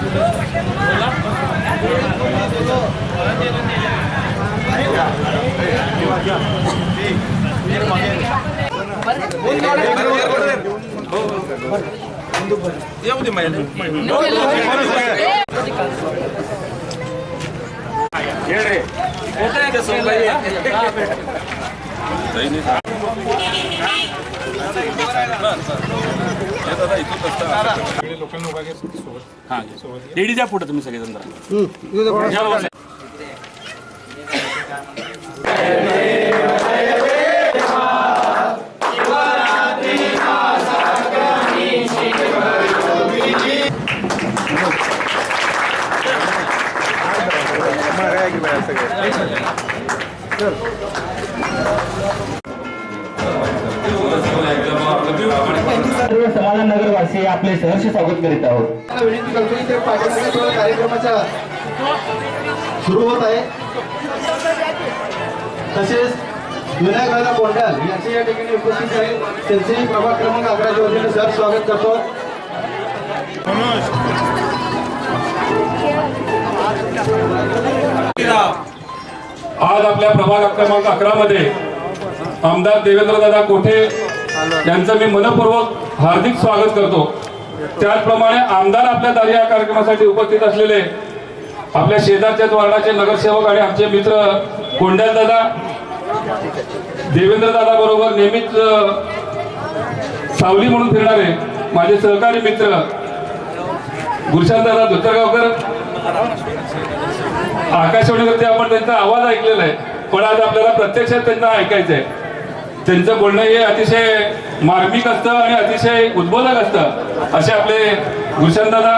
उभा केलं सोबत हां लेडीज पुढे तुम्ही सगळेजण जरा या बाबा सर्व समाधान नगरवासी आपले सहर्ष स्वागत करीत आहोत. विनंती करतो की ते पाठीमागे कार्यक्रमाच्या सुरू होत आहे. तसेच विनायक दादा बोंडाल यांचे या ठिकाणी उपस्थित आहे. त्यांचेही प्रभाग क्रमांक अकराच्या वतीने सर स्वागत करतो. आज आपल्या प्रभाग क्रमांक अकरा मध्ये आमदार देवेंद्रदादा कोठे? यांचं मी मनपूर्वक हार्दिक स्वागत करतो. त्याचप्रमाणे आमदार आपल्या दारी या कार्यक्रमासाठी उपस्थित असलेले आपल्या शेजारच्याच वार्डाचे नगरसेवक आणि आमचे मित्र कोंड्याल दादा देवेंद्र दादा बरोबर नेहमीच सावली म्हणून फिरणारे माझे सहकारी मित्र गुलशान दादा धोतरगावकर. आकाशवाणीवरती आपण त्यांचा आवाज ऐकलेला आहे पण आज आपल्याला प्रत्यक्षात त्यांना ऐकायचं आहे त्यांचं बोलणं हे अतिशय मार्मिक असतं आणि अतिशय उद्बोधक असतं. असे आपले गुलशनदादा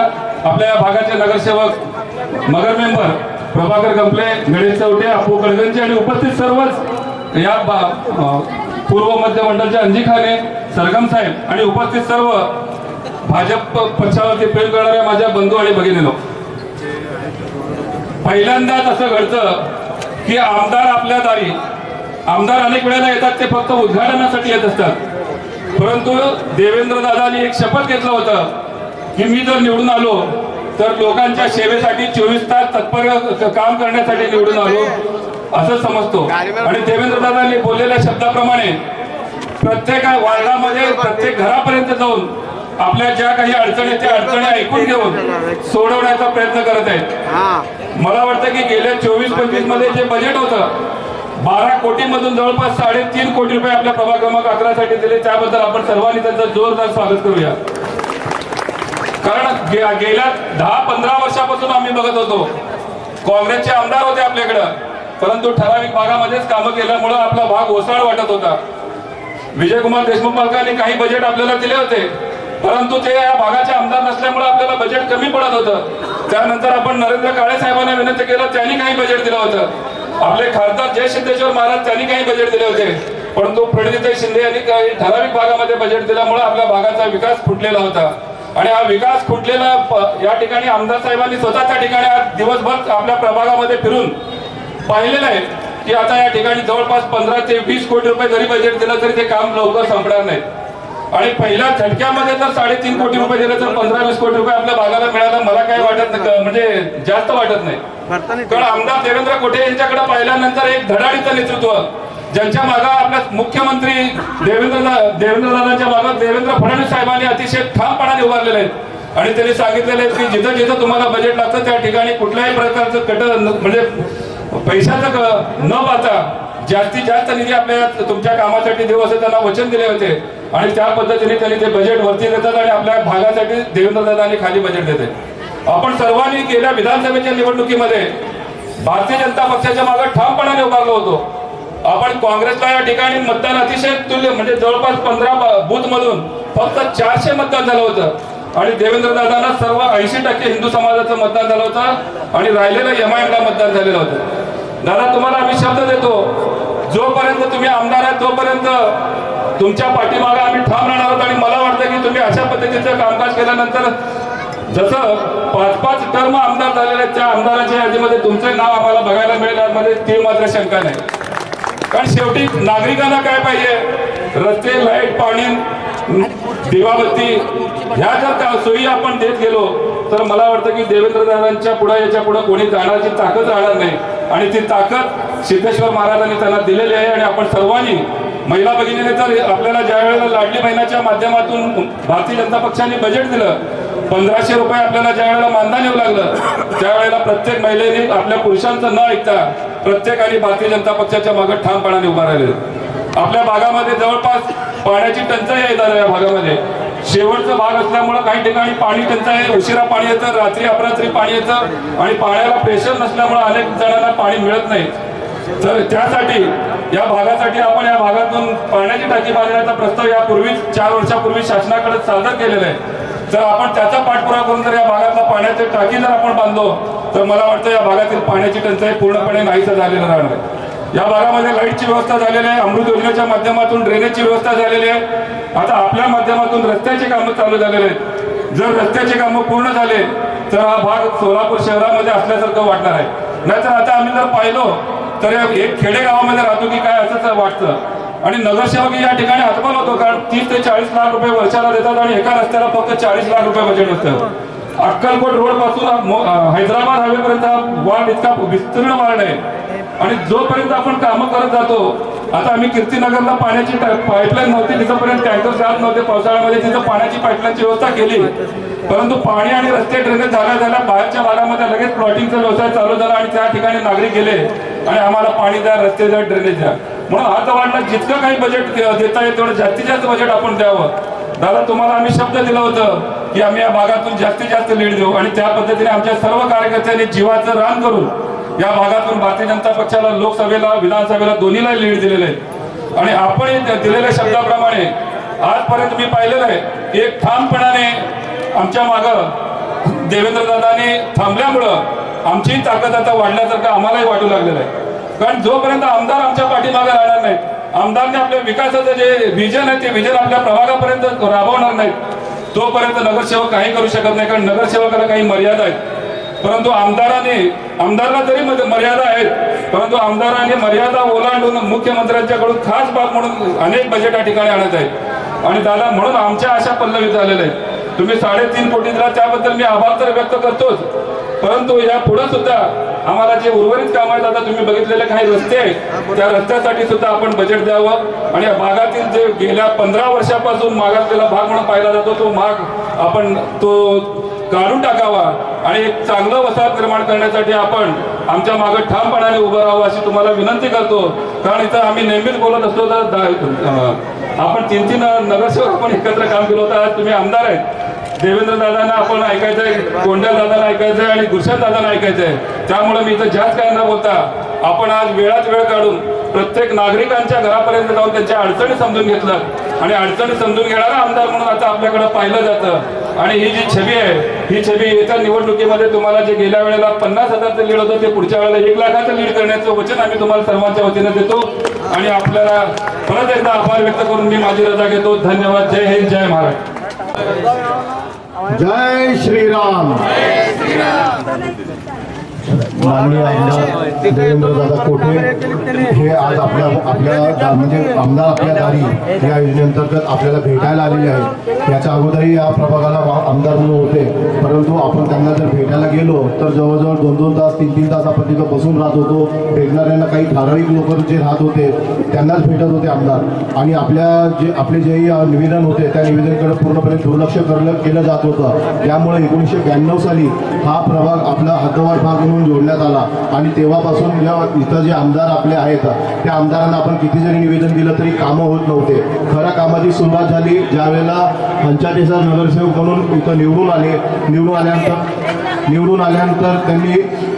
आपल्या या भागाचे नगरसेवक मगर मेंबर प्रभाकर गंपले गणेश चौटे अप्पू कळगंजी आणि उपस्थित सर्वच या पूर्व मध्य मंडळचे अंजी खाने सरगम साहेब आणि उपस्थित सर्व भाजप पक्षावरती प्रेम करणाऱ्या माझ्या बंधू आणि भगिनीनो. पहिल्यांदाच असं घडतं की आमदार आपल्या दारी आमदार अनेक वेळेला येतात ते फक्त उद्घाटनासाठी येत असतात. परंतु देवेंद्र दादांनी एक शपथ घेतलं होतं की मी जर निवडून आलो तर लोकांच्या सेवेसाठी चोवीस तास तत्पर काम करण्यासाठी निवडून आलो असं समजतो. आणि देवेंद्र दादांनी बोललेल्या शब्दाप्रमाणे प्रत्येक वार्डामध्ये प्रत्येक घरापर्यंत जाऊन आपल्या ज्या काही अडचणी त्या अडचणी ऐकून घेऊन सोडवण्याचा प्रयत्न करत आहेत. मला वाटतं की गेल्या चोवीस पंचवीसमध्ये जे बजेट होतं बारा कोटीमधून जवळपास साडेतीन कोटी रुपये आपल्या प्रभाग क्रमांक अकरासाठी दिले. त्याबद्दल आपण सर्वांनी त्यांचं जोरदार स्वागत करूया. कारण गेल्या दहा पंधरा वर्षापासून आम्ही बघत होतो. काँग्रेसचे आमदार होते आपल्याकडं. परंतु ठराविक भागामध्येच कामं केल्यामुळं आपला भाग ओसाळ वाटत होता. विजयकुमार देशमुख मालकांनी काही बजेट आपल्याला दिले होते. परंतु ते या भागाचे आमदार नसल्यामुळे आपल्याला बजेट कमी पडत होतं. त्यानंतर आपण नरेंद्र काळे साहेबांना विनंती केलं त्यांनी काही बजेट दिलं होतं. आपले खासदार जय सिद्धेश्वर महाराज त्यांनी काही बजेट दिले होते. परंतु प्रणितीताई शिंदे यांनी काही ठराविक भागामध्ये बजेट दिल्यामुळे आपल्या भागाचा विकास फुटलेला होता. आणि हा विकास फुटलेला या ठिकाणी आमदार साहेबांनी स्वतः त्या ठिकाणी आज दिवसभर आपल्या प्रभागामध्ये फिरून पाहिलेलं आहे की आता या ठिकाणी जवळपास पंधरा ते वीस कोटी रुपये जरी बजेट दिलं तरी ते काम लवकर संपणार नाही. आणि पहिल्या झटक्यामध्ये जर साडेतीन कोटी रुपये दिले तर पंधरा वीस कोटी रुपये आपल्या भागाला मिळालं. मला काही वाटत नाही म्हणजे जास्त वाटत नाही. कारण आमदार देवेंद्र कोठे यांच्याकडे पाहिल्यानंतर एक धडाडीचं नेतृत्व ज्यांच्या मागे आपल्या मुख्यमंत्री देवेंद्र देवेंद्र दादांच्या मागे देवेंद्र फडणवीस साहेबांनी अतिशय ठामपणाने उभारलेले आहेत. आणि त्यांनी सांगितलेले की जिथं जिथं तुम्हाला बजेट लागतं त्या ठिकाणी कुठल्याही प्रकारचं कट म्हणजे पैशाचं न पाहता जास्तीत जास्त निधी आपल्या तुमच्या कामासाठी देऊ असं त्यांना वचन दिले होते. आणि त्या पद्धतीने त्यांनी ते बजेट वरती देतात आणि आपल्या भागासाठी देवेंद्र आणि खाली बजेट देते. आपण सर्वांनी गेल्या विधानसभेच्या निवडणुकीमध्ये भारतीय जनता पक्षाच्या मागे ठामपणाने उभारलो होतो. आपण काँग्रेसला या ठिकाणी मतदान अतिशय तुल्य म्हणजे जवळपास पंधरा बूथ मधून फक्त चारशे मतदान झालं होतं. आणि देवेंद्र दादांना सर्व ऐंशी टक्के हिंदू समाजाचं मतदान झालं होतं आणि राहिलेलं एम आय मतदान झालेलं होतं. दादा तुम्हाला आम्ही शब्द देतो. जोपर्यंत तुम्ही आमदार आहेत तोपर्यंत तुमच्या पाठीमागे आम्ही ठाम राहणार आहोत आणि मला वाटतं की तुम्ही अशा पद्धतीचं कामकाज केल्यानंतर जसं पाच पाच टर्म आमदार झालेले आहेत त्या आमदाराच्या यादीमध्ये तुमचे नाव आम्हाला बघायला मिळेल यामध्ये ती मात्र शंका नाही. कारण शेवटी नागरिकांना काय पाहिजे? रस्ते लाइट पाणी दिवाबत्ती ह्या जर का सोयी आपण देत गेलो तर मला वाटतं की देवेंद्र दादांच्या पुढे याच्यापुढे कोणी जाण्याची ताकद राहणार नाही. आणि ती ताकद सिद्धेश्वर महाराजांनी त्यांना दिलेली आहे आणि आपण सर्वांनी महिला भगिनीने तर आपल्याला ज्या वेळेला लाडली महिन्याच्या माध्यमातून भारतीय जनता पक्षाने बजेट दिलं पंधराशे रुपये आपल्याला ज्या वेळेला मानधन येऊ लागलं त्यावेळेला प्रत्येक महिलेने आपल्या पुरुषांचं न ऐकता प्रत्येकाने भारतीय जनता पक्षाच्या मागं ठामपणाने उभा राहिले आपल्या भागामध्ये जवळपास पाण्याची टंचाई आहे या भागामध्ये. शेवटचा भाग असल्यामुळे काही ठिकाणी पाणी टंचाई उशिरा पाणी येतं रात्री अपरात्री पाणी येतं आणि पाण्याला प्रेशर नसल्यामुळं अनेक जणांना पाणी मिळत नाही. तर त्यासाठी या भागासाठी आपण या भागातून पाण्याची टाकी बांधण्याचा प्रस्ताव यापूर्वी चार वर्षापूर्वी शासनाकडे सादर केलेला आहे. तर आपण त्याचा पाठपुरावा करून जर या भागातला पाण्याची टाकी जर आपण बांधलो तर मला वाटतं या भागातील पाण्याची टंचाई पूर्णपणे नाहीसं झालेलं राहणार या भागामध्ये लाईटची व्यवस्था झालेली आहे. अमृत योजनेच्या माध्यमातून ड्रेनेजची व्यवस्था झालेली आहे. आता आपल्या माध्यमातून रस्त्याची कामं चालू झालेले आहेत. जर रस्त्याची कामं पूर्ण झाले तर हा भाग सोलापूर शहरामध्ये असल्यासारखं वाटणार आहे. नाहीतर आता आम्ही जर पाहिलो तर एक खेडेगावामध्ये राहतो की काय असंच वाटतं. आणि नगरसेवक या ठिकाणी हातभार होतो कारण तीस ते चाळीस लाख रुपये वर्षाला देतात आणि एका रस्त्याला फक्त चाळीस लाख रुपये बजेट असतं. अक्कलकोट रोडपासून हैदराबाद हायवेपर्यंत हा वाढ इतका विस्तीर्ण वाढ आहे आणि जोपर्यंत आपण कामं करत जातो आता आम्ही कीर्तीनगरला पाण्याची पाईपलाईन नव्हती तिथंपर्यंत टँकर जात नव्हते. पावसाळ्यामध्ये तिथं पाण्याची पाईपलाईनची व्यवस्था केली. परंतु पाणी आणि रस्ते ड्रेनेज झाल्या झाल्या बाहेरच्या भागामध्ये लगेच प्लॉटिंगचा व्यवसाय चालू झाला आणि त्या ठिकाणी नागरिक गेले आणि आम्हाला पाणी द्या रस्ते द्या ड्रेनेज द्या. म्हणून आता वाटलं जितकं काही बजेट देता येईल तेवढं जास्तीत जास्त बजेट आपण द्यावं. दादा तुम्हाला आम्ही शब्द दिलं होतं की आम्ही या भागातून जास्तीत जास्त लीड देऊ आणि त्या पद्धतीने आमच्या सर्व कार्यकर्त्यांनी जीवाचं रान करून या भागातून भारतीय जनता पक्षाला लोकसभेला विधानसभेला दोन्हीला लीड दिलेले आहे आणि आपण दिलेल्या शब्दाप्रमाणे आजपर्यंत मी पाहिलेलं आहे एक ठामपणाने आमच्या मागं देवेंद्र दादाने थांबल्यामुळं आमची ताकद आता वाढल्यासारखं आम्हालाही वाटू लागलेलं आहे. कारण जोपर्यंत आमदार आमच्या पाठीमागे राहणार नाहीत आमदारने आपल्या विकासाचं जे विजन आहे ते विजन आपल्या प्रभागापर्यंत राबवणार नाहीत तोपर्यंत नगरसेवक काही करू शकत नाही कारण नगरसेवकाला काही मर्यादा आहेत. परंतु आमदाराने आमदारला जरी मर्यादा आहेत. परंतु आमदाराने मर्यादा ओलांडून मुख्यमंत्र्यांच्याकडून खास बाब म्हणून अनेक बजेट या ठिकाणी आणत आहेत. आणि दादा म्हणून आमच्या आशा पल्लवीत झालेल्या आहेत. तुम्ही साडेतीन कोटी दिला त्याबद्दल मी आभार तर व्यक्त करतोच. परंतु या पुढे सुद्धा आम्हाला जे उर्वरित काम आहेत आता तुम्ही बघितलेले काही रस्ते आहेत. त्या रस्त्यासाठी सुद्धा आपण बजेट द्यावं. आणि या भागातील जे गेल्या पंधरा वर्षापासून मागासलेला भाग म्हणून पाहिला जातो तो माग आपण तो काढून टाकावा आणि एक चांगलं वसाहत निर्माण करण्यासाठी आपण आमच्या मागे ठामपणाने उभं राहावं अशी तुम्हाला विनंती करतो. कारण इथं आम्ही नेहमीच बोलत असतो तर आपण तीन तीन नगरसेवक आपण एकत्र काम केलं होतं. आज तुम्ही आमदार आहेत. देवेंद्र दादांना आपण ऐकायचंय कोंड्या दादांना ऐकायचंय आणि गुरशाद दादांना ऐकायचंय. त्यामुळे मी इथं जास्त काय न बोलता आपण आज वेळात वेळ काढून प्रत्येक नागरिकांच्या घरापर्यंत जाऊन त्यांच्या अडचणी समजून घेतलं. आणि अडचणी समजून घेणारा आमदार म्हणून आता आपल्याकडे पाहिलं जातं. आणि ही जी छबी आहे ही छबी येत्या निवडणुकीमध्ये तुम्हाला जे गेल्या वेळेला पन्नास हजारचं लीड होतं ते पुढच्या वेळेला एक लाखाचं लीड करण्याचं वचन आम्ही तुम्हाला सर्वांच्या वतीनं देतो. आणि आपल्याला परत एकदा आभार व्यक्त करून मी माझी रजा घेतो. धन्यवाद. जय हिंद जय महाराष्ट्र. जय श्रीराम. माननीय आमदार देवेंद्रदादा कोठे? हे आज आपल्या आपल्या म्हणजे आमदार आपल्या दारी या योजनेअंतर्गत आपल्याला भेटायला आलेले आहेत. याच्या अगोदरही या प्रभागाला आमदार म्हणून होते. परंतु आपण त्यांना जर भेटायला गेलो तर जवळजवळ दोन दोन तास तीन तीन तास आपण तिथं बसून राहत होतो. भेटणाऱ्यांना काही ठराविक लोक जे राहत होते त्यांनाच भेटत होते आमदार. आणि आपल्या जे आपले अ, निवेदन होते त्या निवेदनाकडे पूर्णपणे दुर्लक्ष करलं केलं जात होतं. त्यामुळे एकोणीसशे ब्याण्णव साली हा प्रभाग आपला हद्दवार भाग म्हणून करण्यात आला. आणि तेव्हापासून या इथं जे आमदार आपले आहेत त्या आमदारांना आपण किती जरी निवेदन दिलं तरी कामं होत नव्हते. खऱ्या कामाची सुरुवात झाली ज्यावेळेला पंचायतीचा नगरसेवक म्हणून इथं निवडून आले. निवडून आल्यानंतर निवडून आल्यानंतर त्यांनी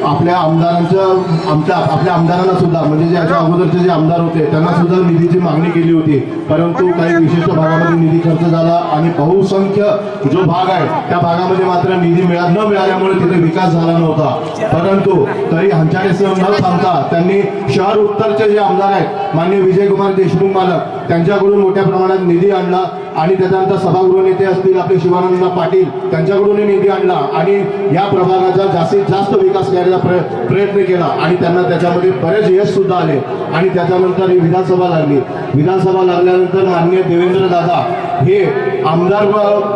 आपल्या आमदारांच्या आमच्या आपल्या आमदारांना सुद्धा म्हणजे जे याच्या अगोदरचे जे आमदार होते त्यांना सुद्धा निधीची मागणी केली होती. परंतु काही विशिष्ट भागामध्ये निधी खर्च झाला आणि बहुसंख्य जो भाग आहे त्या भागामध्ये मात्र निधी मिळा न मिळाल्यामुळे तिथे विकास झाला नव्हता. परंतु तरी हंचाडे न थांबता त्यांनी शहर उत्तरचे जे आमदार आहेत मान्य विजयकुमार देशमुख मालक त्यांच्याकडून मोठ्या प्रमाणात निधी आणला आणि त्याच्यानंतर सभागृह नेते असतील आपले शिवानंद पाटील त्यांच्याकडूनही निधी आणला आणि या प्रभागाचा जास्तीत जास्त विकास करायचा प्रयत्न केला आणि त्यांना त्याच्यामध्ये बरेच यश सुद्धा आले आणि त्याच्यानंतर ही विधानसभा लागली. विधानसभा लागल्यानंतर मान्य देवेंद्र दादा हे आमदार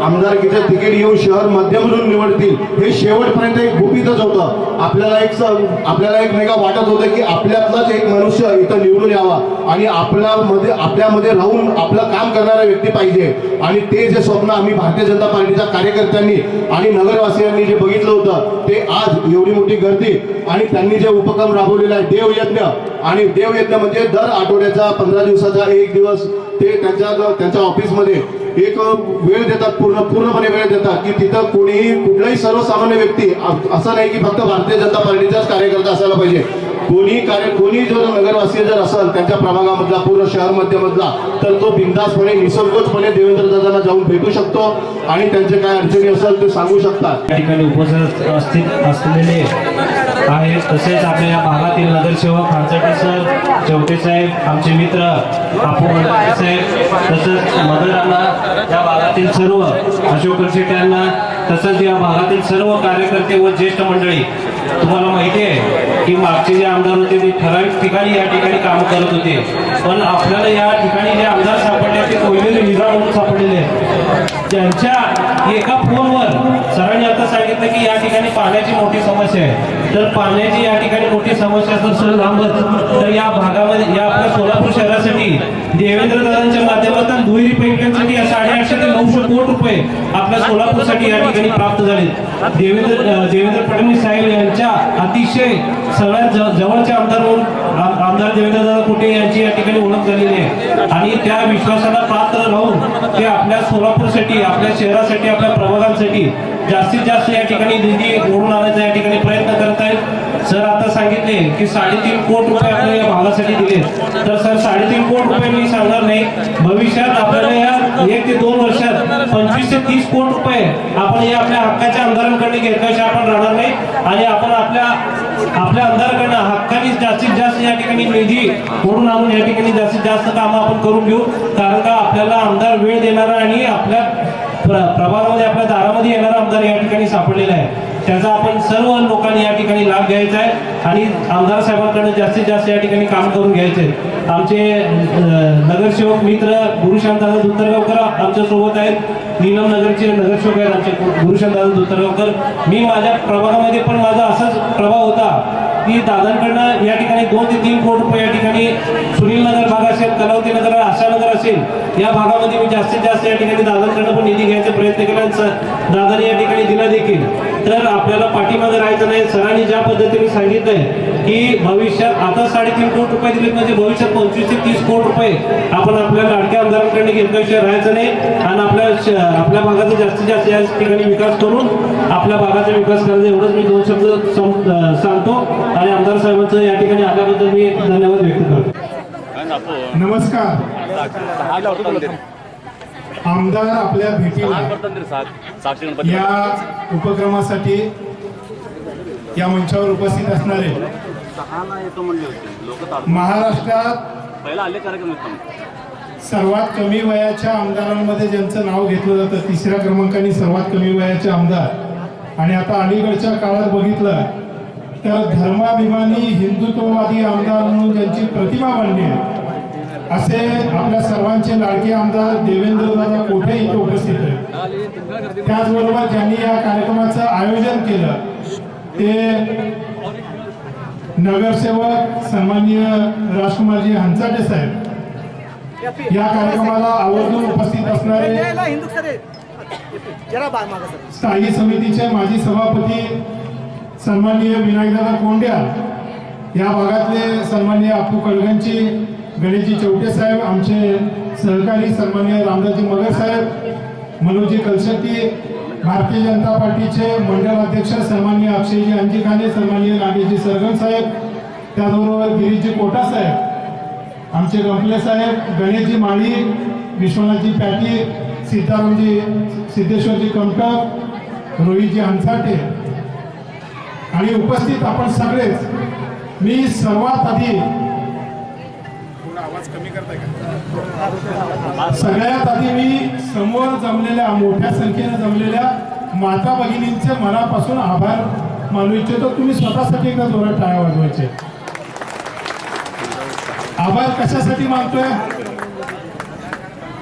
आमदारकीचे तिकीट येऊन शहर मध्यमधून निवडतील हे शेवटपर्यंत एक गुपितच होतं. आपल्याला एक आपल्याला एक नाही का वाटत होतं की आपल्यातलाच एक मनुष्य इथं निवडून यावा आणि आपल्यामध्ये आपल्यामध्ये राहून आपलं काम करणारा व्यक्ती पाहिजे. आणि ते जे स्वप्न आम्ही भारतीय जनता पार्टीच्या कार्यकर्त्यांनी आणि नगरवासियांनी जे बघितलं होतं ते आज एवढी मोठी गर्दी आणि त्यांनी जे उपक्रम राबवलेला आहे देवयज्ञ. आणि देवयज्ञ म्हणजे दर आठवड्याचा पंधरा दिवसाचा एक दिवस ते त्यांच्या त्यांच्या ऑफिसमध्ये एक वेळ देतात पूर्ण पूर्णपणे वेळ देतात की तिथं कोणीही कुठलाही सर्वसामान्य व्यक्ती असं नाही की फक्त भारतीय जनता पार्टीचाच कार्यकर्ता असायला पाहिजे. कोणी कार्य कोणी जो नगरवासी जर असेल त्यांच्या प्रभागामधला पूर्ण शहर मध्यमधला तर तो बिंदासपणे निसंकोचपणे देवेंद्र दादांना जाऊन भेटू शकतो आणि त्यांचे काय अडचणी असेल ते सांगू शकतात. त्या ठिकाणी उपस्थित असलेले आहेत तसेच आपल्या या भागातील नगरसेवक खांचटे सर चौटे साहेब आमचे मित्र आपू साहेब तसंच मदरांना या भागातील सर्व अशोक शेट्टी यांना तसंच या भागातील सर्व कार्यकर्ते व ज्येष्ठ मंडळी तुम्हाला माहिती आहे की मागचे जे आमदार होते ते ठराविक ठिकाणी या ठिकाणी काम करत होते. पण आपल्याला या ठिकाणी जे आमदार सापडले ते कोयलेले विरा म्हणून सापडलेले आहेत. त्यांच्या एका फोनवर. सरांनी आता सांगितलं की या ठिकाणी पाण्याची मोठी समस्या आहे. तर पाण्याची या ठिकाणी मोठी समस्या तर सर लांबच तर या भागामध्ये या आपल्या सोलापूर शहरासाठी देवेंद्र दादांच्या माध्यमातून दुहेरी साडे साडेआठशे ते नऊशे कोटी रुपये आपल्या सोलापूरसाठी या ठिकाणी प्राप्त झाले. देवेंद्र देवेंद्र फडणवीस साहेब यांच्या अतिशय सगळ्यात जवळच्या जवळचे आमदार म्हणून आमदार देवेंद्र दादा यांची या ठिकाणी ओळख झालेली आहे. आणि त्या विश्वासाला पात्र राहून ते आपल्या सोलापूरसाठी आपल्या शहरासाठी आपल्या प्रभागांसाठी जास्तीत जास्त या ठिकाणी निधी ओढून आणायचा या ठिकाणी प्रयत्न करत आहेत. सर आता सांगितले की साडेतीन कोट रुपये आपल्याला या भागासाठी दिले. तर सर साडेतीन कोट रुपये मी सांगणार नाही. भविष्यात आपल्याला या एक ते दोन वर्षात पंचवीस ते तीस कोट रुपये आपण या आपल्या हक्काच्या आमदारांकडे घेतल्याशिवाय आपण राहणार नाही. आणि आपण आपल्या आपल्या आमदाराकडनं हक्कानी जास्तीत जास्त या ठिकाणी निधी करून आणून या ठिकाणी जास्तीत जास्त कामं आपण करून घेऊ? कारण का आपल्याला आमदार वेळ देणारा आणि आपल्या प्र- प्रभागामध्ये आपल्या दारामध्ये येणारा आमदार या ठिकाणी सापडलेला आहे. त्याचा आपण सर्व लोकांनी या ठिकाणी लाभ घ्यायचा आहे. आणि आमदार साहेबांकडे जास्तीत जास्त या ठिकाणी काम करून घ्यायचे. आमचे नगरसेवक मित्र गुरुशांतदादा दुत्तरगावकर आमच्यासोबत आहेत. नीलम नगरचे नगरसेवक आहेत आमचे गुरुशांतदादा दुत्तरगावकर. मी माझ्या प्रभागामध्ये पण माझा असाच प्रभाव होता की दादांकडनं या ठिकाणी दोन ते तीन कोटी रुपये या ठिकाणी सुनील नगर भाग असेल कलावती नगर आशा नगर असेल या भागामध्ये मी जास्तीत जास्त या ठिकाणी दादांकडनं पण निधी घ्यायचा प्रयत्न केला आणि दादाने या ठिकाणी दिला देखील. तर आपल्याला पाठीमागे राहायचं नाही. सरांनी ज्या पद्धतीने सांगितलंय की भविष्यात आता साडेतीन कोटी रुपये दिलेत म्हणजे भविष्यात पंचवीस ते तीस कोटी रुपये आपण आपल्या लाडक्या आमदारांकडे घेतल्याशिवाय राहायचं नाही. आणि आपल्या आपल्या भागाचा जास्तीत जास्त या ठिकाणी विकास करून आपल्या भागाचा विकास करायचा एवढंच मी दोन शब्द सांगतो. आणि आमदार साहेबांचं या ठिकाणी आल्याबद्दल मी धन्यवाद व्यक्त करतो. नमस्कार. आमदार आपल्या भेटीला या उपक्रमासाठी या मंचावर उपस्थित असणारे महाराष्ट्रात सर्वात कमी वयाच्या आमदारांमध्ये ज्यांचं नाव घेतलं जातं तिसऱ्या क्रमांकाने सर्वात कमी वयाचे आमदार. आणि आता अलीकडच्या काळात बघितलं तर धर्माभिमानी हिंदुत्ववादी आमदार म्हणून ज्यांची प्रतिमा बनली आहे असे आपल्या सर्वांचे लाडके आमदार देवेंद्रदादा कोठे इथे उपस्थित आहेत? त्याचबरोबर ज्यांनी या कार्यक्रमाचं आयोजन केलं ते नगरसेवक सन्माननीय राजकुमारजी हंचाटे साहेब. या कार्यक्रमाला आवर्जून उपस्थित असणारे स्थायी समितीचे माजी सभापती सन्माननीय विनायकदादा कोंड्या या भागातले सन्माननीय अप्पू कळगंची गणेशजी चौटे साहेब आमचे सहकारी सन्मान्य रामदासजी मगर साहेब मनोजी कलशेट्टी भारतीय जनता पार्टीचे मंडळ अध्यक्ष सन्मान्य अक्षयजी अंजिकाने सन्मान्य नागेशजी सरगम साहेब त्याचबरोबर गिरीशजी कोटा साहेब आमचे गंपले साहेब गणेशजी माळी विश्वनाथजी पॅटी सीतारामजी सिद्धेश्वरजी कमटर रोहितजी हंसाटे आणि उपस्थित आपण सगळेच मी सर्वात आधी सगळ्यात आधी मी समोर जमलेल्या मोठ्या संख्येने जमलेल्या माता भगिनींचे मनापासून आभार मानू इच्छितो. तुम्ही स्वतःसाठी एकदा जोरात टाळ्या वाजवायचे. आभार कशासाठी मानतोय?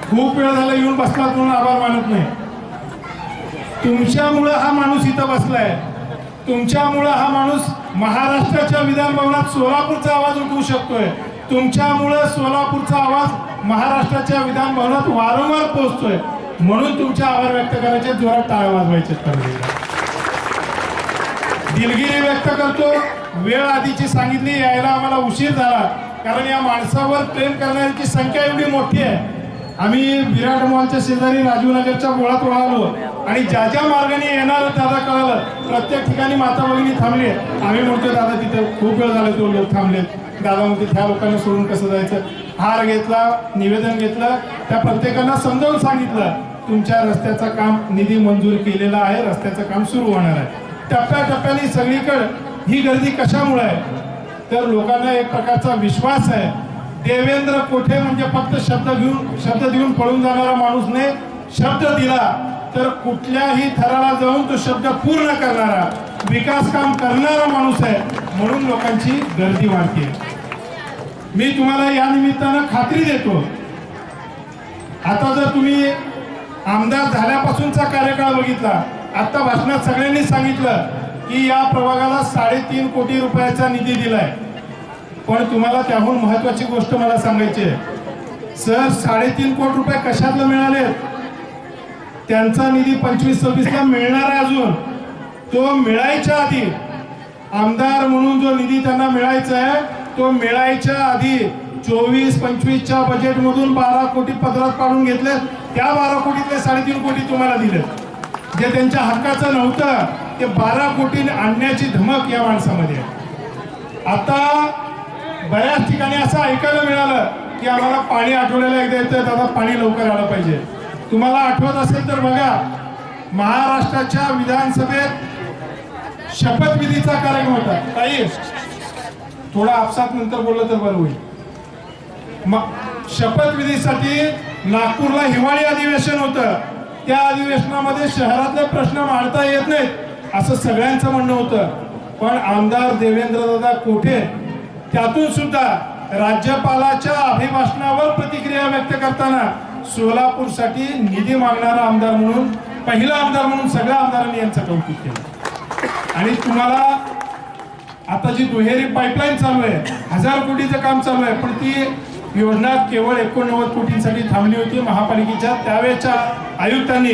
खूप वेळ झाला येऊन बसला म्हणून आभार मानत नाही. तुमच्यामुळं हा माणूस इथं बसलाय. तुमच्यामुळं हा माणूस महाराष्ट्राच्या विधानभवनात सोलापूरचा आवाज उठवू शकतोय. तुमच्यामुळं सोलापूरचा आवाज महाराष्ट्राच्या विधान भवनात वारंवार पोहोचतोय. म्हणून तुमचे आभार व्यक्त करायचे जोरात टाळ्या वाजवायचे दिलगिरी व्यक्त करतो. वेळ आधीची सांगितली यायला आम्हाला उशीर झाला. कारण या माणसावर प्रेम करणाऱ्यांची संख्या एवढी मोठी आहे. आम्ही विराट मॉलच्या शेजारी राजीवनगरच्या बोळात वळालो. आणि ज्या ज्या मार्गाने येणार दादा कळालं. प्रत्येक ठिकाणी माता भगिनी थांबली आम्ही म्हणतो दादा तिथे खूप वेळ झाले तो लोक थांबलेत. दादा म्हणते त्या लोकांना सोडून कसं जायचं? हार घेतला निवेदन घेतलं त्या प्रत्येकांना समजावून सांगितलं तुमच्या रस्त्याचं काम निधी मंजूर केलेला आहे रस्त्याचं काम सुरू होणार आहे. टप्प्याटप्प्याने सगळीकडे ही गर्दी कशामुळे आहे? तर लोकांना एक प्रकारचा विश्वास आहे. देवेंद्र कोठे म्हणजे फक्त शब्द घेऊन शब्द देऊन पळून जाणारा माणूस शब्द दिला तर कुठल्याही थराला जाऊन तो शब्द पूर्ण करणारा विकास काम करणारा माणूस आहे म्हणून लोकांची गर्दी वाढते. मी तुम्हाला या निमित्तानं खात्री देतो. आता जर तुम्ही आमदार झाल्यापासूनचा कार्यकाळ बघितला आत्ता भाषणात सगळ्यांनी सांगितलं की या प्रभागाला साडेतीन कोटी रुपयाचा निधी दिलाय. पण तुम्हाला त्याहून महत्वाची गोष्ट मला सांगायची आहे. सर साडेतीन कोटी रुपये कशातलं मिळाले? त्यांचा निधी पंचवीस सव्वीसला मिळणार आहे अजून. तो मिळायच्या आधी आमदार म्हणून जो निधी त्यांना मिळायचा आहे तो मिळायच्या आधी चोवीस पंचवीसच्या बजेटमधून बारा कोटी पदरात काढून घेतले. त्या बारा कोटीतले साडेतीन कोटी तुम्हाला दिले. जे त्यांच्या हक्काचं नव्हतं ते बारा कोटी आणण्याची धमक या माणसामध्ये आता बऱ्याच ठिकाणी असं ऐकायला मिळालं की आम्हाला पाणी आठवड्याला एकदा येतं दादा पाणी लवकर आलं पाहिजे. तुम्हाला आठवत असेल तर बघा महाराष्ट्राच्या विधानसभेत शपथविधीचा कार्यक्रम होता. काही थोडा आपसात नंतर बोललं तर बरं होईल. म- शपथविधीसाठी नागपूरला हिवाळी अधिवेशन होतं. त्या अधिवेशनामध्ये शहरातले प्रश्न मांडता येत नाहीत असं सगळ्यांचं म्हणणं होतं. पण आमदार देवेंद्रदादा कोठे? त्यातून सुद्धा राज्यपालाच्या अभिभाषणावर प्रतिक्रिया व्यक्त करताना सोलापूरसाठी निधी मागणारा आमदार म्हणून पहिला आमदार म्हणून सगळ्या आमदारांनी यांचं कौतुक केलं. आणि तुम्हाला आता जी दुहेरी पाईपलाईन चालू आहे हजार कोटीचं काम चालू आहे पण ती योजना केवळ एकोणनव्वद कोटींसाठी थांबली होती महापालिकेच्या. त्यावेळेच्या आयुक्तांनी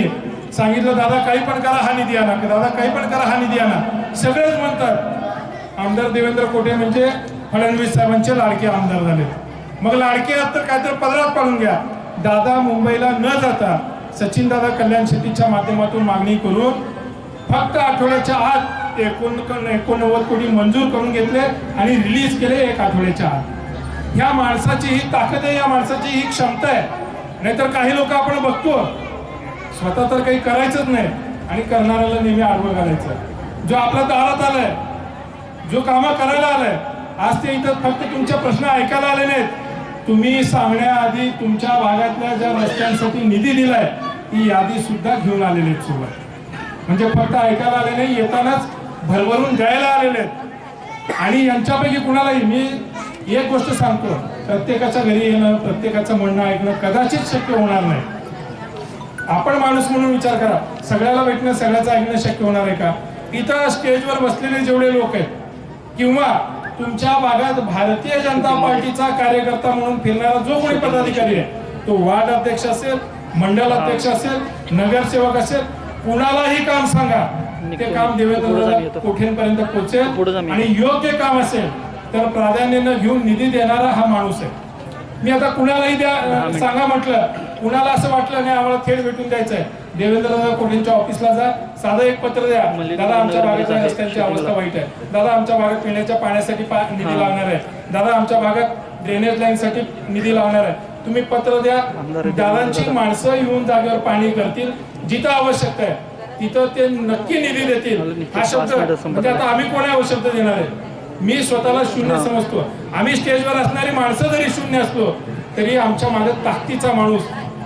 सांगितलं दादा काही पण करा हा निधी आणा. दादा काही पण करा हा निधी आणा. सगळेच म्हणतात आमदार देवेंद्र कोटे म्हणजे फडणवीस साहेबांचे लाडके आमदार झाले. मग लाडके आहात तर काहीतरी पदरात पाडून घ्या. दादा मुंबईला न जाता सचिन दादा कल्याण शेतीच्या माध्यमातून मागणी करून फक्त आठवड्याच्या आत एकोण एकोणनव्वद कोटी मंजूर करून घेतले आणि रिलीज केले एक आठवड्याच्या आत. ह्या माणसाची ही ताकद आहे या माणसाची ही क्षमता आहे. नाहीतर काही लोक आपण बघतो स्वतः तर काही करायचंच नाही आणि करणाऱ्याला नेहमी आडवं घालायचं. जो आपल्या दारात आलाय जो कामं करायला आलाय आज ते इथं फक्त तुमचे प्रश्न ऐकायला आले नाहीत. तुम्ही सांगण्याआधी तुमच्या भागातल्या ज्या रस्त्यांसाठी निधी दिलाय ती यादी सुद्धा घेऊन आलेली आहेत सोबत. म्हणजे फक्त ऐकायला आले नाही येतानाच भरभरून द्यायला आलेले आहेत. आणि यांच्यापैकी कुणालाही मी एक गोष्ट सांगतो प्रत्येकाच्या घरी येणं प्रत्येकाचं म्हणणं ऐकणं कदाचित शक्य होणार नाही. आपण माणूस म्हणून विचार करा सगळ्याला भेटणं सगळ्याचं ऐकणं शक्य होणार आहे का? इथं स्टेजवर बसलेले जेवढे लोक आहेत किंवा तुमच्या भागात भारतीय जनता पार्टीचा कार्यकर्ता म्हणून फिरणारा जो कोणी पदाधिकारी आहे तो वार्ड अध्यक्ष असेल मंडल अध्यक्ष असेल नगरसेवक असेल कुणालाही काम सांगा. ते काम देवेंद्र कोठेपर्यंत पोहोचेल आणि योग्य काम असेल तर प्राधान्यानं घेऊन निधी देणारा हा माणूस आहे. मी आता कुणालाही द्या सांगा म्हटलं कुणाला असं वाटलं नाही आम्हाला थेट भेटून द्यायचं आहे देवेंद्र कोटेंच्या ऑफिसला जा साधं एक पत्र द्या. दादा आमच्या भागाच्या रस्त्यांची अवस्था वाईट आहे. दादा आमच्या भागात पिण्याच्या पाण्यासाठी निधी लागणार आहे. दादा आमच्या भागात ड्रेनेज लाईन साठी निधी लावणार आहे. तुम्ही पत्र द्या. दादांची माणसं येऊन जागेवर पाणी करतील जिथं आवश्यकता आहे. तिथं ते नक्की निधी देतील. हा शब्द म्हणजे आता आम्ही कोणा शब्द देणार आहे? मी स्वतःला शून्य समजतो. आम्ही स्टेजवर असणारी माणसं जरी शून्य असलो तरी आमच्या मागे ताकदीचा माणूस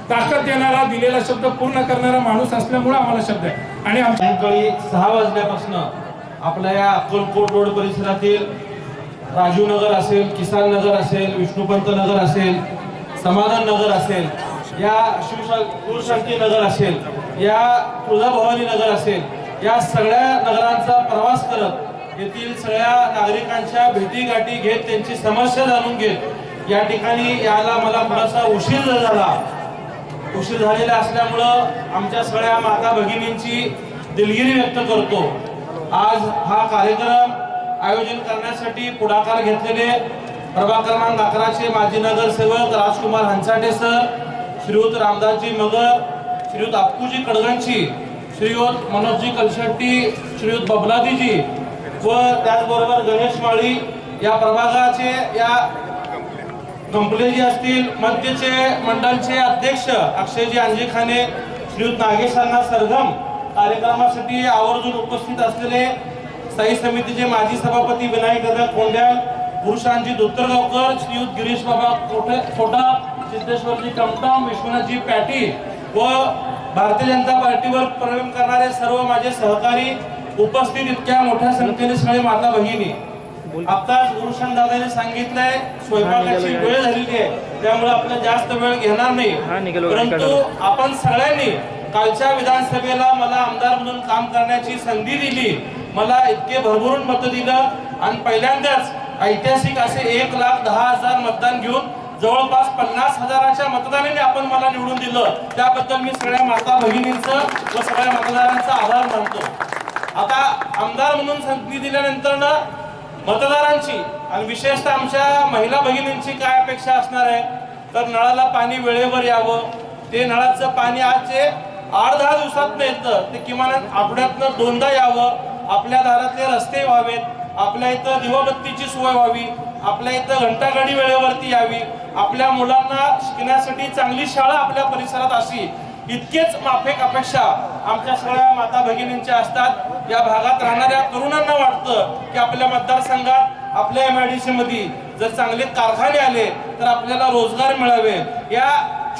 ताकद देणारा दिलेला शब्द पूर्ण करणारा माणूस असल्यामुळे आम्हाला शब्द आहे. आणि सायंकाळी सहा वाजल्यापासून आपल्या या अक्कलकोट रोड परिसरातील राजीव नगर असेल किसान नगर असेल विष्णुपंत नगर असेल समाधान नगर असेल या शिवशा कुलशांती नगर असेल या तुळजाभवानी नगर असेल या सगळ्या नगरांचा प्रवास करत येथील सगळ्या नागरिकांच्या भेटीगाठी घेत त्यांची समस्या जाणून घेत या ठिकाणी यायला मला थोडासा उशीर झाला. उशीर झालेला असल्यामुळं आमच्या सगळ्या माता भगिनींची दिलगिरी व्यक्त करतो. आज हा कार्यक्रम आयोजन करण्यासाठी पुढाकार घेतलेले प्रभाग क्रमांक अकराचे माजी नगरसेवक राजकुमार हंसाटे सर श्रीयुत रामदासजी मगर श्रीयुत अप्पूजी कडगंची श्रीयुत मनोजजी कलशेट्टी श्रीयुत बबलादीजी व त्याचबरोबर गणेश माळी या प्रभागाचे या कंपलेजी असतील मध्यचे मंडळचे अध्यक्ष अक्षयजी अंजिखाने श्रीयुत नागेशांना सरगम कार्यक्रमासाठी आवर्जून उपस्थित असलेले स्थायी समितीचे माजी सभापती विनायक दादा कोंड्याल पुरुषांजी धोत्तरगावकर श्रीयुत गिरीश बाबा कोठे खोटा सिद्धेश्वरजी कमटम विश्वनाथजी पॅटी व भारतीय जनता पार्टीवर प्रेम करणारे सर्व माझे सहकारी उपस्थित इतक्या मोठ्या संख्येने सगळे माता भगिनी. आताच गुरुशन दादाने सांगितलंय स्वयंपाकाची वेळ झालेली आहे. त्यामुळे आपल्याला जास्त वेळ घेणार नाही. परंतु आपण सगळ्यांनी कालच्या विधानसभेला मला आमदार म्हणून काम करण्याची संधी दिली. मला इतके भरभरून मत दिलं. आणि पहिल्यांदाच ऐतिहासिक असे एक लाख दहा हजार मतदान घेऊन जवळपास पन्नास हजाराच्या मतदानाने आपण मला निवडून दिलं. त्याबद्दल मी सगळ्या माता भगिनींचं व सगळ्या मतदारांचा आभार मानतो. आता आमदार म्हणून संधी दिल्यानंतर ना मतदारांची आणि विशेषतः आमच्या महिला भगिनींची काय अपेक्षा असणार आहे? तर नळाला पाणी वेळेवर यावं. ते नळाचं पाणी आजचे आठ दहा दिवसात येतं ते किमान आठवड्यातनं दोनदा यावं. आपल्या दारातले रस्ते व्हावेत. आपल्या इथं दिवाबत्तीची सोय व्हावी. आपल्या इथं घंटागाडी वेळेवरती यावी. आपल्या मुलांना शिकण्यासाठी चांगली शाळा आपल्या परिसरात अशी. इतकेच माफेक अपेक्षा आमच्या सगळ्या माता भगिनींच्या असतात. या भागात राहणाऱ्या तरुणांना वाटतं की आपल्या मतदारसंघात आपल्या एम आय डी सी मध्ये जर चांगले कारखाने आले तर आपल्याला रोजगार मिळावे. या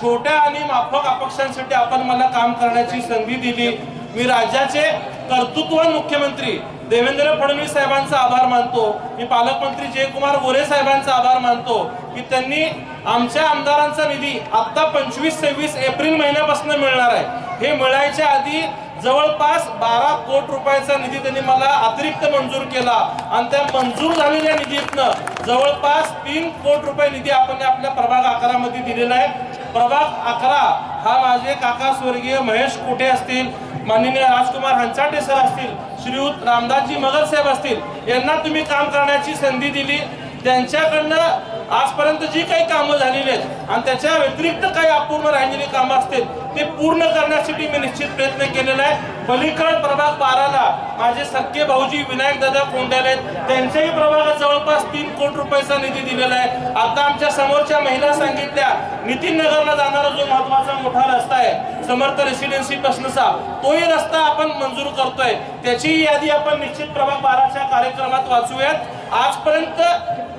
छोट्या आणि माफक अपेक्षांसाठी आपण मला काम करण्याची संधी दिली. मी राज्याचे कर्तृत्ववान मुख्यमंत्री देवेंद्र फडणवीस साहेबांचा आभार मानतो. मी पालकमंत्री जयकुमार गोरे साहेबांचा आभार मानतो. की त्यांनी आमच्या आमदारांचा निधी आता पंचवीस सव्वीस एप्रिल महिन्यापासून मिळणार आहे. हे मिळायच्या आधी जवळपास बारा कोटी रुपयाचा निधी त्यांनी मला अतिरिक्त मंजूर केला. आणि त्या मंजूर झालेल्या निधीतनं जवळपास तीन कोटी रुपये निधी आपण आपल्या प्रभाग अकरामध्ये दिलेला आहे. प्रभाग अकरा हा माझे काका स्वर्गीय महेश कोठे असतील? माननीय राजकुमार हंचाटे सर असतील? श्रीयुत रामदासजी मगर साहेब असतील? यांना तुम्ही काम करण्याची संधी दिली. त्यांच्याकडनं आजपर्यंत जी काही कामं झालेली आहेत आणि त्याच्या व्यतिरिक्त काही अपूर्ण राहिलेली कामं असतील ते पूर्ण करण्यासाठी मी निश्चित प्रयत्न केलेला आहे. पलीकड प्रभाग बाराला माझे सख्खे भाऊजी विनायक दादा कोंड्याले आहेत. त्यांच्याही प्रभागात जवळपास तीन कोटी रुपयाचा निधी दिलेला आहे. आता आमच्या समोरच्या महिला सांगितल्या नितीन नगरला जाणारा जो महत्त्वाचा मोठा रस्ता आहे समर्थ रेसिडेन्सी पासूनचा तोही रस्ता आपण मंजूर करतोय. त्याचीही यादी आपण निश्चित प्रभाग बाराच्या कार्यक्रमात वाचूयात. आजपर्यंत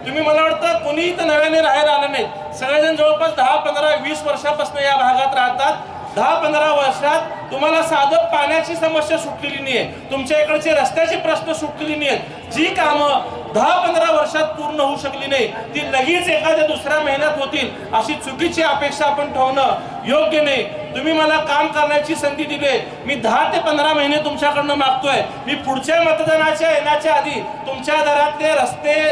तुम्ही मला वाटतं कोणी इथं नव्याने राहायला आलं नाही. सगळेजण जवळपास दहा पंधरा वीस वर्षापासून या भागात राहतात. दहा पंधरा वर्षात तुम्हाला साधं पाण्याची समस्या सुटलेली नाहीये. तुमच्या इकडचे रस्त्याचे प्रश्न सुटलेली नाहीत जी कामं दहा पंधरा वर्षात पूर्ण होऊ शकली नाही ती लगेच एखाद्या दुसऱ्या महिन्यात होतील अशी चुकीची अपेक्षा आपण ठेवणं योग्य नाही. तुम्ही मला काम करण्याची संधी दिली मी दहा ते पंधरा महिने तुमच्याकडनं मागतोय. मी पुढच्या मतदानाच्या येण्याच्या आधी तुमच्या दरातले रस्ते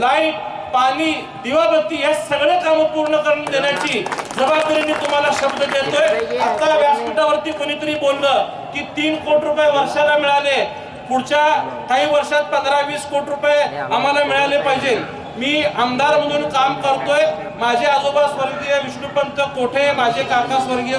लाइट पाणी दिवाबत्ती हे सगळे काम पूर्ण करून देण्याची जबाबदारी मी तुम्हाला शब्द देतोय. आता व्यासपीठावरती कोणीतरी बोललं की तीन कोटी रुपये वर्षाला मिळाले. पुढच्या काही वर्षात पंधरा वीस कोटी रुपये आम्हाला मिळाले पाहिजे. मी आमदार म्हणून काम करतोय. माझे आजोबा स्वर्गीय विष्णुपंत कोठे माझे काका स्वर्गीय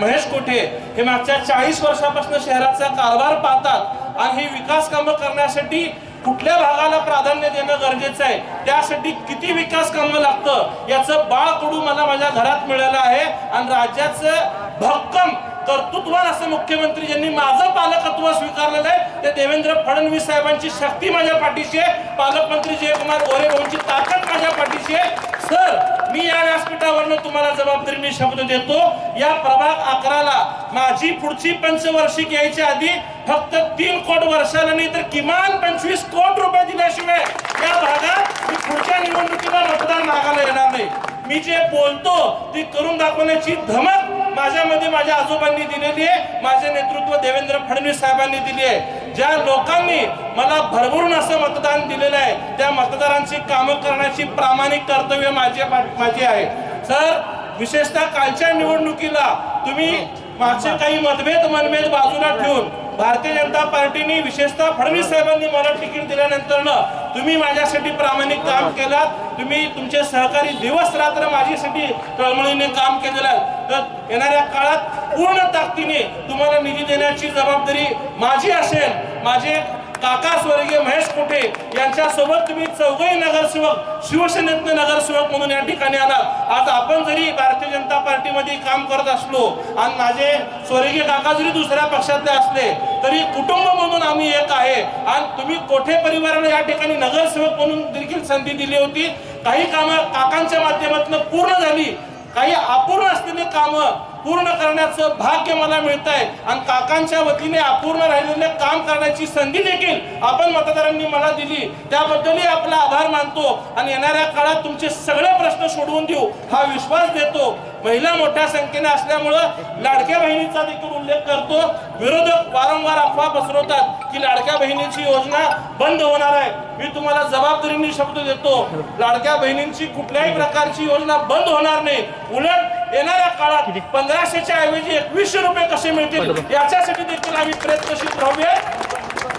महेश कोठे हे मागच्या चाळीस वर्षापासून शहराचा कारभार पाहतात आणि ही विकास कामं करण्यासाठी कुठल्या भागाला प्राधान्य देणं गरजेचं आहे? त्यासाठी किती विकास कामं लागतं? याचं बाळ बाळकडू मला माझ्या घरात मिळालं आहे आणि राज्याचं भक्कम कर्तृत्वान असं मुख्यमंत्री ज्यांनी माझं पालकत्व स्वीकारलेलं आहे ते देवेंद्र फडणवीस साहेबांची शक्ती माझ्या पाठीशी आहे. पालकमंत्री जयकुमार गोरे भाऊंची ताकद माझ्या पाठीशी आहे. सर मी या व्यासपीठावरनं तुम्हाला जबाबदारीने शब्द देतो. या प्रभाग अकराला माझी पुढची पंचवार्षिक यायच्या आधी फक्त तीन कोट वर्षाला नाही तर किमान पंचवीस कोट रुपये दिल्याशिवाय या भागात मी पुढच्या निवडणुकीला मतदान मागायला येणार नाही. मी जे बोलतो ती करून दाखवण्याची धमक माझ्यामध्ये माझ्या आजोबांनी दिलेली आहे. माझे नेतृत्व देवेंद्र फडणवीस साहेबांनी दिली आहे. ज्या लोकांनी मला भरभरून असं मतदान दिलेलं आहे त्या मतदारांची कामं करण्याची प्रामाणिक कर्तव्य माझे माझे आहे. सर विशेषतः कालच्या निवडणुकीला तुम्ही मागचे काही मतभेद मनभेद बाजूला ठेवून भारतीय जनता पार्टीने विशेषतः फडणवीस साहेबांनी मला तिकीट दिल्यानंतर तुम्ही माझ्यासाठी प्रामाणिक काम केलात. तुम्ही तुमचे सहकारी दिवस रात्र माझ्यासाठी तळमळीने काम केलेलं आहे. तर येणाऱ्या काळात पूर्ण ताकदीने तुम्हाला निधी देण्याची जबाबदारी माझी असेल माझे काका स्वर्गीय महेश कोठे यांच्यासोबत तुम्ही चौघही नगरसेवक शिवसेनेतले नगरसेवक म्हणून या ठिकाणी आलात आज आपण जरी भारतीय जनता पार्टीमध्ये काम करत असलो आणि माझे स्वर्गीय काका जरी दुसऱ्या पक्षातले असले तरी कुटुंब म्हणून आम्ही एक आहे. आणि तुम्ही कोठे परिवाराला या ठिकाणी नगरसेवक म्हणून देखील संधी दिली होती? काही कामं काकांच्या माध्यमातून पूर्ण झाली. काही अपूर्ण असलेली कामं पूर्ण करण्याचं भाग्य मला मिळत आहे आणि काकांच्या वतीने अपूर्ण राहिलेले काम करण्याची संधी देखील आपण मतदारांनी मला दिली. त्याबद्दलही आपला आभार मानतो. आणि येणाऱ्या काळात तुमचे सगळे प्रश्न सोडवून देऊ हा विश्वास देतो. महिला मोठ्या संख्येने असल्यामुळं लाडक्या बहिणीचा देखील उल्लेख करतो. विरोधक वारंवार अफवा पसरवतात की लाडक्या बहिणीची योजना बंद होणार आहे. मी तुम्हाला जबाबदारीने शब्द देतो. लाडक्या बहिणींची कुठल्याही प्रकारची योजना बंद होणार नाही. उलट येणाऱ्या काळात पंधराशेच्या ऐवजी एकवीसशे रुपये कसे मिळतील? याच्यासाठी देखील आम्ही प्रयत्नशील राहूया.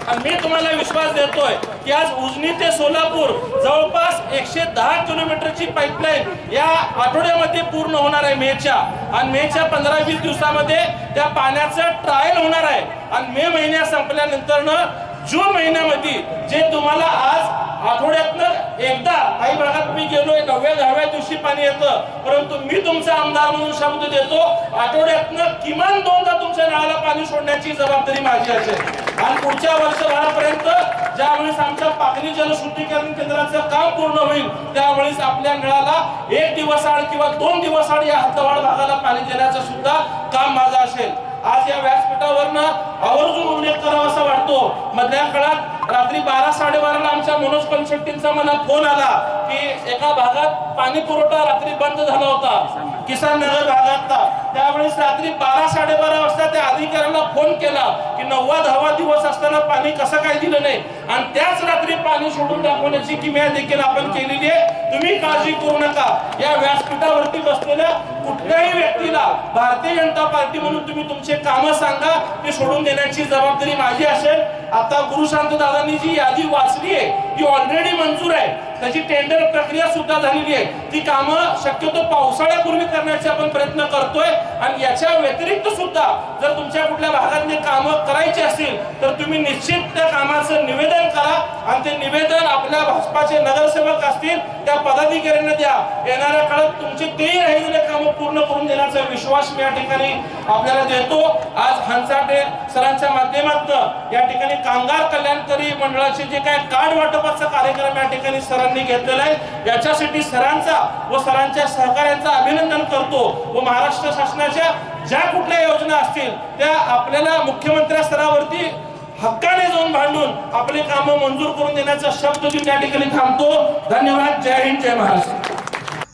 आणि मी तुम्हाला विश्वास देतोय की आज उजनी ते सोलापूर जवळपास एकशे दहा किलोमीटरची पाईपलाईन या आठवड्यामध्ये पूर्ण होणार आहे मेच्या. आणि मेच्या पंधरा वीस दिवसामध्ये त्या पाण्याचं ट्रायल होणार आहे. आणि मे महिन्या संपल्यानंतर जून महिन्यामध्ये जे तुम्हाला आज आठवड्यातनं एकदा काही भागात मी गेलोय नवव्या दहाव्या दिवशी पाणी येतं. परंतु मी तुमचा आमदार म्हणून शब्द देतो आठवड्यातनं किमान दोनदा तुमच्या नळाला पाणी सोडण्याची जबाबदारी माझी असेल. आणि पुढच्या वर्षभरापर्यंत ज्यावेळेस आमच्या पाकणी जलशुद्धीकरण केंद्राचं काम पूर्ण होईल त्यावेळेस आपल्या नळाला एक दिवस आड किंवा दोन दिवस आड या हद्दवाड भागाला पाणी देण्याचं सुद्धा काम माझं असेल. आज या व्यासपीठावरनं आवर्जून उल्लेख करावा असा वाटतो. मधल्या काळात रात्री बारा साडेबाराला आमच्या मनोज पंचेट्टींचा मला फोन आला की एका भागात पाणी पुरवठा रात्री बंद झाला होता. किसान नगर भागातला. त्यावेळेस रात्री बारा साडेबारा वाजता त्या अधिकाऱ्यांना फोन केला की नव्वा दहावा दिवस असताना पाणी कसं काय दिलं नाही? आणि त्याच रात्री पाणी सोडून दाखवण्याची किमया देखील आपण केलेली आहे. तुम्ही काळजी करू नका. या व्यासपीठावरती बसलेल्या कुठल्याही व्यक्तीला भारतीय जनता पार्टी म्हणून तुम्ही तुमचे कामं सांगा ते सोडून देण्याची जबाबदारी माझी असेल. आता गुरु दादांनी जी यादी वाचली आहे. ती ऑलरेडी मंजूर आहे. त्याची टेंडर प्रक्रिया सुद्धा झालेली आहे. ती कामं शक्यतो पावसाळ्यापूर्वी करण्याचे आपण प्रयत्न करतोय. आणि याच्या व्यतिरिक्त सुद्धा जर तुमच्या कुठल्या भागातली कामं करायची असतील तर तुम्ही निश्चित त्या कामाचं निवेदन करा. आणि ते निवेदन आपल्या भाजपाचे नगरसेवक असतील त्या पदाधिकाऱ्यांना द्या. येणाऱ्या काळात तुमचे तेही राहिलेले कामं पूर्ण करून देण्याचा विश्वास मी या ठिकाणी आपल्याला देतो. आज हंसाटे सरांच्या माध्यमातून या ठिकाणी कामगार कल्याणकारी मंडळाचे जे काय कार्ड वाटपाचा कार्यक्रम या ठिकाणी सरांनी घेतलेला आहे. याच्यासाठी सरांचा व सरांच्या सहकार्यांचा अभिनंदन करतो व महाराष्ट्र शासनाच्या ज्या कुठल्या योजना असतील त्या आपल्याला मुख्यमंत्री स्तरावरती हक्काने जाऊन भांडून आपले कामं मंजूर करून देण्याचा शब्द देऊन या ठिकाणी थांबतो. धन्यवाद. जय हिंद जय महाराष्ट्र.